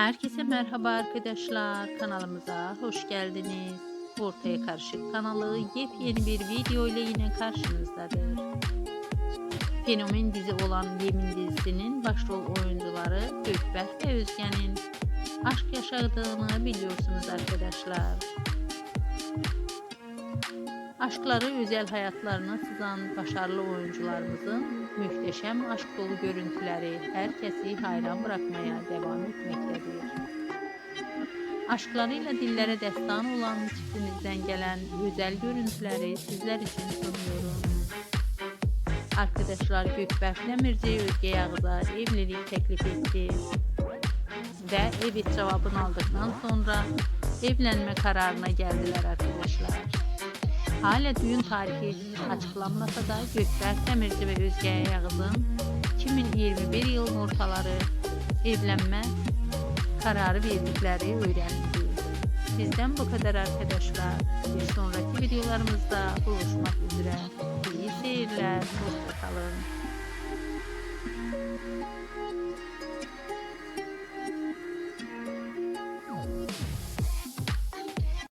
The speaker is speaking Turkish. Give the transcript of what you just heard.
Herkese merhaba arkadaşlar. Kanalımıza hoş geldiniz. Ortaya Karışık kanalı yepyeni bir video ile yine karşınızdadır. Fenomen dizi olan Yemin dizisinin başrol oyuncuları Gökberk ve Özge'nin aşk yaşadığını biliyorsunuz arkadaşlar. Aşkları özel hayatlarına sızan başarılı oyuncularımızın muhteşem aşk dolu görüntüleri herkesi hayran bırakmaya devam etmektedir. Aşklarıyla dillere destan olan çiftimizden gelen özel görüntüleri sizler için sunuyorum. Arkadaşlar Gökberk Demirci Özge Yağız'a evlilik teklif etti ve evet cevabını aldıktan sonra evlenme kararına geldiler arkadaşlar. Hala düğün tarihi açıklanmasa da Gökberk Demirci ve Özge Yağız'ın 2021 yılın ortaları evlenme kararı verdikleri öğrenildi. Sizden bu kadar arkadaşlar. Bir sonraki videolarımızda buluşmak üzere. İyi seyirler. Hoşçakalın.